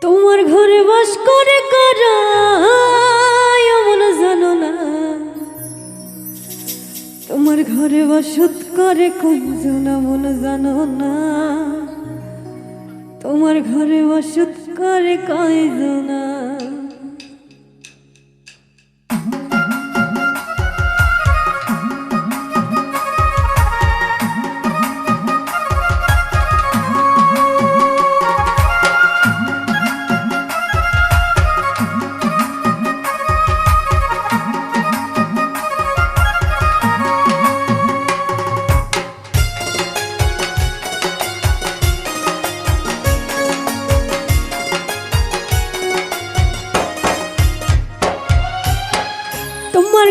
তোমার ঘরে বাস করে কারা? জানো না। তোমার ঘরে বসত করে কয়জন মন জানো না। তোমার ঘরে বসত করে কয়জনা? তোমার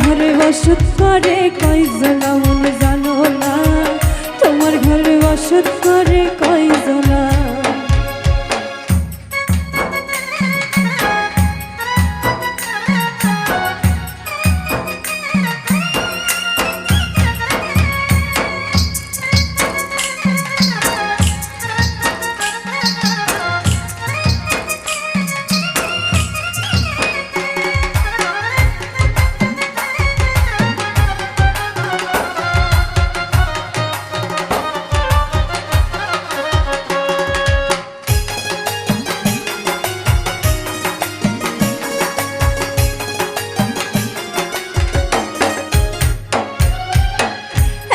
ঘরে বসত করে কয়জনা জানো না? তোমার ঘরে বসত করে কয়জনা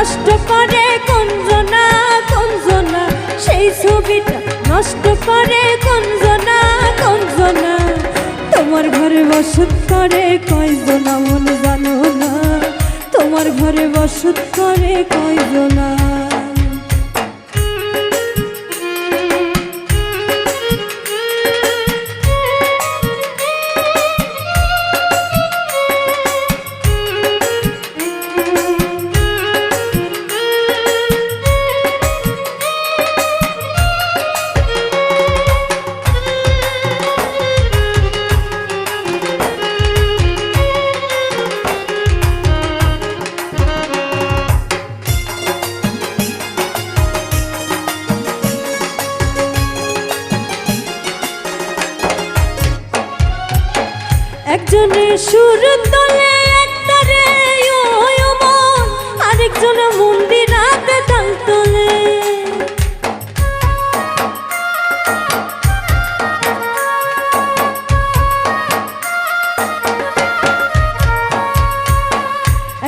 নষ্ট করে কঞ্জনা কঞ্জনা। সেই ছবিটা নষ্ট করে কঞ্জনা কঞ্জনা। তোমার ঘরে বসত করে কয়জনা মন জানো না। তোমার ঘরে বসত করে কয়জনা। একজনে সুর তোলে একটারে মন আরেকজনে মন্দিরাতে তাল তোলে।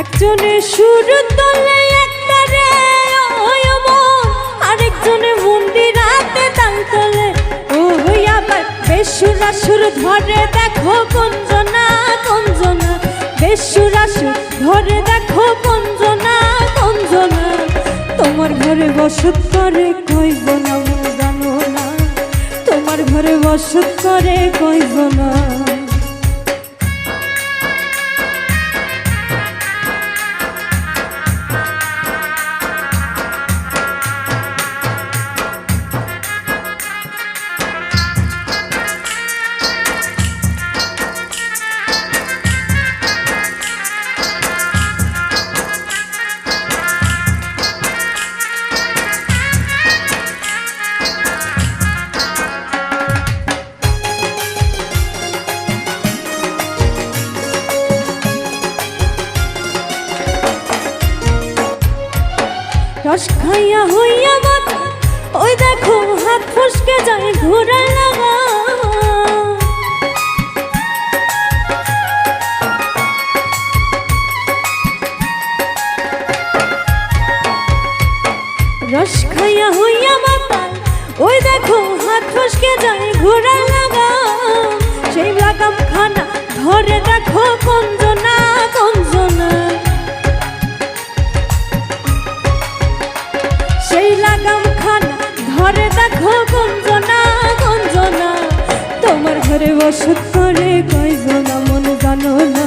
একজনে সুর তোলে একটারে মন আরেকজনে মন্দিরাতে তাল তোলে। ওই আবার বেসুরা সুর ধরে দেখো কঞ্জনা কঞ্জনা। বেশুরাসুর ধরে দেখো কঞ্জনা কঞ্জনা। তোমার ঘরে বসত করে কইজনা মন জানো না। তোমার ঘরে বসত করে কইজনা রস খাইয়া হইয়া গত, ওই দেখো হাত ফুসকে যায় ঘোরা লাগা রস খাইয়া হইয়া মাতাল ওই দেখো হাত ফসকে যায় ঘোরা লাগা সেই লাগাম খানা ধরে দেখো কঞ্জনা কঞ্জনা ধরে দেখো গঞ্জনা, তোমার ঘরে বসত করে কয়জনা মন জানো না?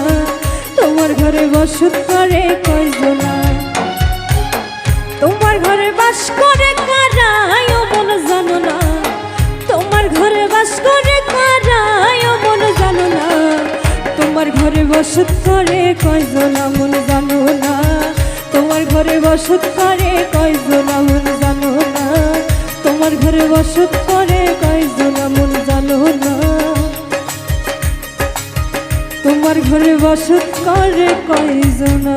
তোমার ঘরে বসত করে কয়জনা তোমার ঘরে বাস করে কারায় মন জানো না? তোমার ঘরে বাস করে কারায় মন জানো না? তোমার ঘরে বসত করে কয়জনা মন জানো তোমার ঘরে বসত করে তোমার ঘরে বসত করে কয়জন? এমন জানো না। তোমার ঘরে বসত করে কয়জনা?